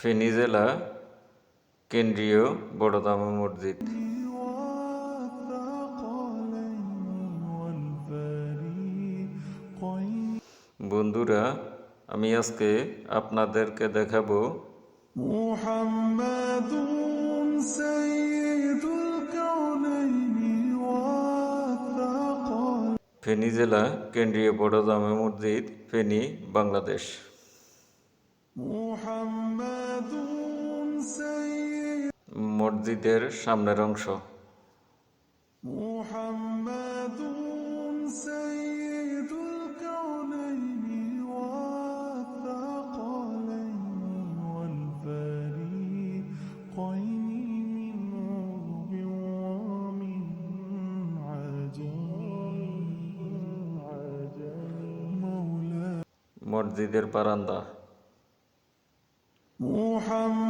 ফেনী জেলা কেন্দ্রীয় বড়দাম মসজিদ। বন্ধুরা আমি আজকে আপনাদেরকে দেখাবো ফেনী জেলা কেন্দ্রীয় বড় জামে মসজিদ ফেনী বাংলাদেশ। মুহাম্মদ মসজিদের সামনের অংশ। মসজিদের বারান্দা। মুহাম্মদ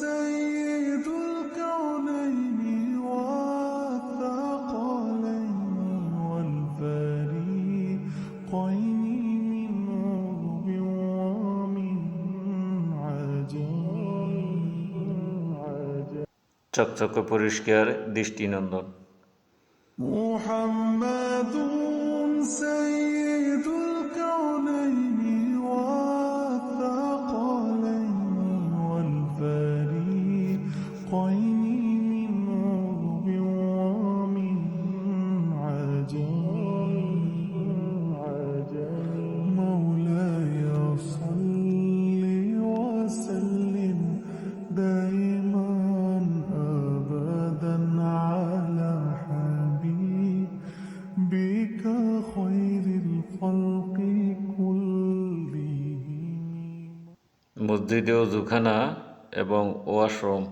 سيد الكونين والثقلين والفريقين من عرب ومن عجم চকচকে পরিষ্কার দৃষ্টিনন্দন محمد মসজিদে জুখানা এবং ওয়াশরুম।